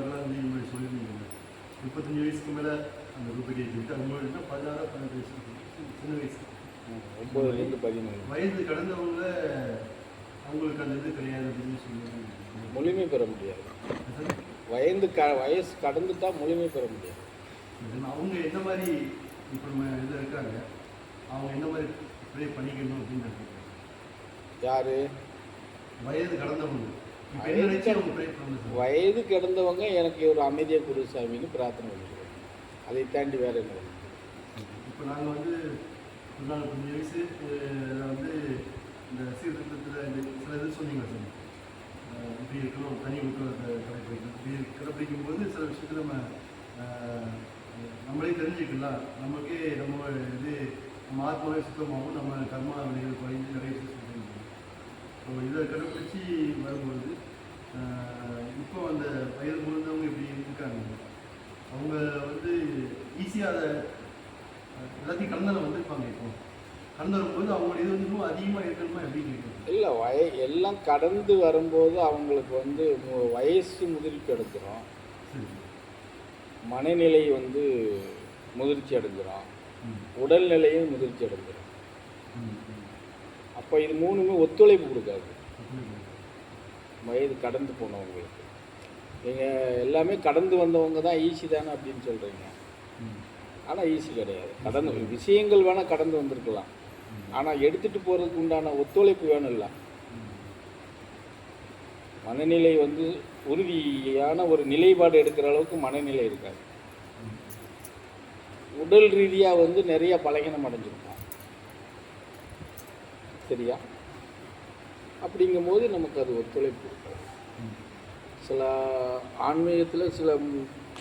இந்த மாதிரி சொல்லியிருந்தீங்க. முப்பத்தஞ்சு வயசுக்கு மேலே அந்த ரூபாய் ஏற்றிட்டு அது முன்னாடி பதினாறு பன்னெண்டு வயசு சின்ன வயசு. ஒம்பதுலேருந்து பதிமூணு வயது கடந்தவங்கள அவங்களுக்கு அந்த இது கிடையாது அப்படின்னு சொல்லி முழுமை பெற முடியாது. வயது க வயசு கடந்துட்டா முழுமை பெற முடியாது. அவங்க என்ன மாதிரி இப்போ நம்ம இதில் இருக்காங்க அவங்க என்ன மாதிரி ப்ரே பண்ணிக்கணும் அப்படின்னு நான் கேட்குறேன் யார்? வயது கடந்தவங்க. வயது கிடந்தவங்க எனக்கு ஒரு அமைதியை குரு சாமின்னு பிரார்த்தனை பண்ணிக்கிறோம். அதை தாண்டி வேற என்ன? இப்போ நாங்கள் வந்து கொஞ்சம் வயசு வந்து இந்த சீர்திருத்தத்தில் இந்த சில இது சொன்னீங்க சார். இப்படி இருக்கணும் தனி ஒழுக்கத்தை கடைப்பிடிக்கணும் இப்படி கடைப்பிடிக்கும் போது சில விஷயத்தில் நம்ம நம்மளே தெரிஞ்சுக்கலாம். நமக்கே நம்ம இது நம்ம ஆத்மாவே சுத்தமாகவும் நம்ம கர்மா வினைகள் குறைஞ்சு நிறைய விஷயம் ஸோ இதை கடைப்பிடிச்சி வரும்பொழுது இப்போ அந்த வயது முழுந்தவங்க இப்படி இருக்காங்க? அவங்க வந்து ஈஸியாக அதை எல்லாத்தையும் கடந்தால வந்திருப்பாங்க இப்போ. கடந்து வரும்போது அவங்களோட இது வந்து இன்னும் அதிகமாக இருக்கணுமா எப்படி கேட்குறது இல்லை வய எல்லாம் கடந்து வரும்போது அவங்களுக்கு வந்து வயசு முதிர்ச்சி அடைஞ்சிரும். சரி. மனநிலை வந்து முதிர்ச்சி அடைஞ்சிரும். உடல்நிலையும் முதிர்ச்சி அடைஞ்சிரும். அப்போ இது மூணுமே ஒத்துழைப்பு கொடுக்காது. வயது கடந்து போனவங்களுக்கு. நீங்கள் எல்லாமே கடந்து வந்தவங்க தான் ஈஸி தானே அப்படின்னு சொல்கிறீங்க ஆனால் ஈஸி கிடையாது. கடந்து விஷயங்கள் வேணால் கடந்து வந்திருக்கலாம். ஆனால் எடுத்துகிட்டு போகிறதுக்கு உண்டான ஒத்துழைப்பு வேணும்ல. இல்லை மனநிலை வந்து உறுதியான ஒரு நிலைப்பாடு எடுக்கிற அளவுக்கு மனநிலை இருக்காது. உடல் ரீதியாக வந்து நிறைய பலகீனம் அடைஞ்சிருக்கும் சரியா? அப்படிங்கும்போது நமக்கு அது ஒத்துழைப்பு சில ஆன்மீகத்தில் சில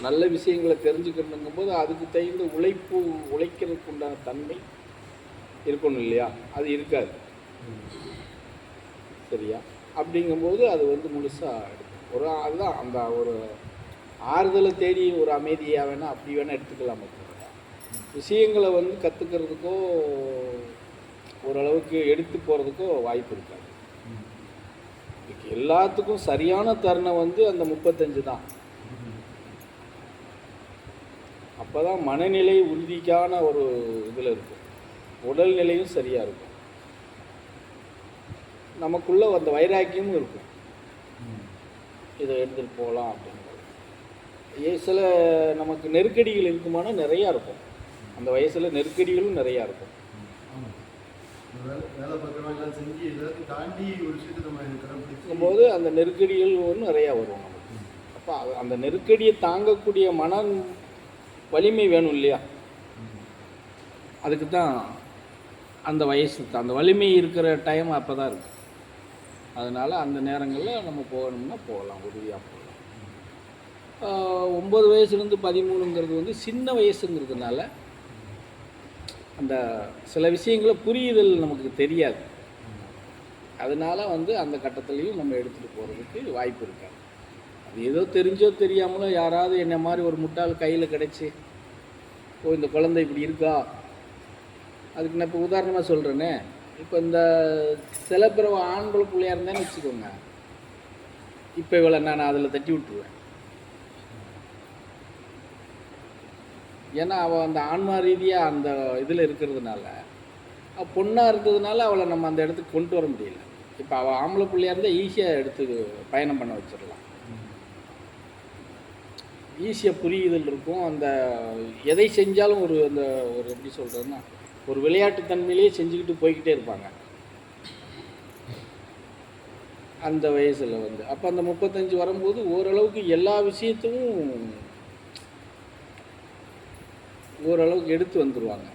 நல்ல விஷயங்களை தெரிஞ்சுக்கணுங்கும் போது அதுக்கு தகுந்த உழைப்பு உழைக்கிறதுக்கு உண்டான தன்மை இருக்கணும் இல்லையா? அது இருக்காது. சரியா? அப்படிங்கும்போது அது வந்து முழுசாக ஒரு அதுதான் அந்த ஒரு ஆறுதலை தேடி ஒரு அமைதியாக வேணால் அப்படி வேணால் எடுத்துக்கலாம். விஷயங்களை வந்து கற்றுக்கிறதுக்கோ ஓரளவுக்கு எடுத்து போகிறதுக்கோ வாய்ப்பு இருக்காது. இதுக்கு எல்லாத்துக்கும் சரியான தருணம் வந்து அந்த முப்பத்தஞ்சு தான். அப்போ தான் மனநிலை உறுதிக்கான ஒரு இதில் இருக்கும். உடல்நிலையும் சரியாக இருக்கும். நமக்குள்ள அந்த வைராக்கியமும் இருக்கும். இதை எடுத்துகிட்டு போகலாம் அப்படிங்கிறது ஏ சில நமக்கு நெருக்கடிகள் இருக்குமானா நிறையா இருக்கும். அந்த வயசில் நெருக்கடிகளும் நிறையா இருக்கும். தாண்டி ஒரு விஷயத்தை நம்ம அந்த நெருக்கடிகள் நிறையா வரும் நமக்கு. அப்போ அது- அந்த நெருக்கடியை தாங்கக்கூடிய மன வலிமை வேணும் இல்லையா. அதுக்கு தான் அந்த வயசு தான் அந்த வலிமை இருக்கிற டைம் அப்போ தான் இருக்குது அதனால் அந்த நேரங்களில் நம்ம போகணும்னா போகலாம் உறுதியாக போகலாம். ஒம்பது வயசுலேருந்து பதிமூணுங்கிறது வந்து சின்ன வயசுங்கிறதுனால அந்த சில விஷயங்களை புரியுதல் நமக்கு தெரியாது. அதனால வந்து அந்த கட்டத்துலேயும் நம்ம எடுத்துகிட்டு போகிறதுக்கு வாய்ப்பு இருக்காது அது ஏதோ தெரிஞ்சோ தெரியாமலோ யாராவது என்ன மாதிரி ஒரு முட்டாள் கையில் கிடச்சி ஓ இந்த குழந்தை இப்படி இருக்கா? அதுக்கு நான் இப்போ உதாரணமாக சொல்கிறேனே இப்போ இந்த சில பிறகு ஆண்கள் பிள்ளையாக இருந்தேன்னு வச்சுக்கோங்க. இப்போ இவளை நான் அதில் தட்டி விட்டுருவேன். ஏன்னா அவள் அந்த ஆன்மா ரீதியாக அந்த இதில் இருக்கிறதுனால அவள் பொண்ணாக இருக்கிறதுனால அவளை நம்ம அந்த இடத்துக்கு கொண்டு வர முடியல. இப்போ அவள் ஆம்பளை பிள்ளையா இருந்தால் ஈஸியாக எடுத்து பயணம் பண்ண வச்சிடலாம். ஈஸியாக புரியுதல் இருக்கும். அந்த எதை செஞ்சாலும் ஒரு அந்த ஒரு எப்படி சொல்கிறதுன்னா ஒரு விளையாட்டு தன்மையிலேயே செஞ்சுக்கிட்டு போய்கிட்டே இருப்பாங்க. அந்த வயசில் வந்து. அப்போ அந்த முப்பத்தஞ்சு வரும்போது ஓரளவுக்கு எல்லா விஷயத்தையும் ஓரளவுக்கு எடுத்து வந்துடுவாங்க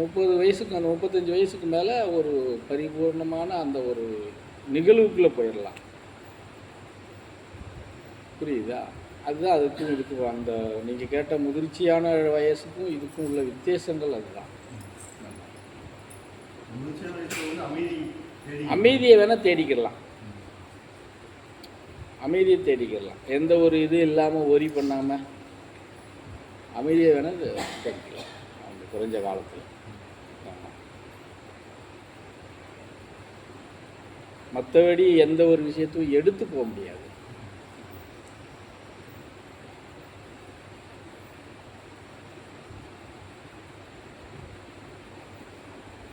முப்பது வயசுக்கு அந்த முப்பத்தஞ்சு வயசுக்கு மேலே ஒரு பரிபூர்ணமான அந்த ஒரு நிகழ்வுக்குள்ளே போயிடலாம் புரியுதா? அதுதான் அதுக்கும் இதுக்கும் அந்த நீங்கள் கேட்ட முதிர்ச்சியான வயசுக்கும் இதுக்கும் உள்ள வித்தியாசங்கள் அதுதான். அமைதியை வேணால் தேடிக்கிடலாம். அமைதியை தேடிக்கிடலாம். எந்த ஒரு இது இல்லாமல் ஒரி பண்ணாமல் அமைதியை வேணால் தேடிக்கலாம் அந்த குறைஞ்ச காலத்தில். மற்றபடி எந்த ஒரு விஷயத்தையும் எடுத்து போக முடியாது.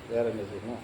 வேற என்ன செய்யணும்?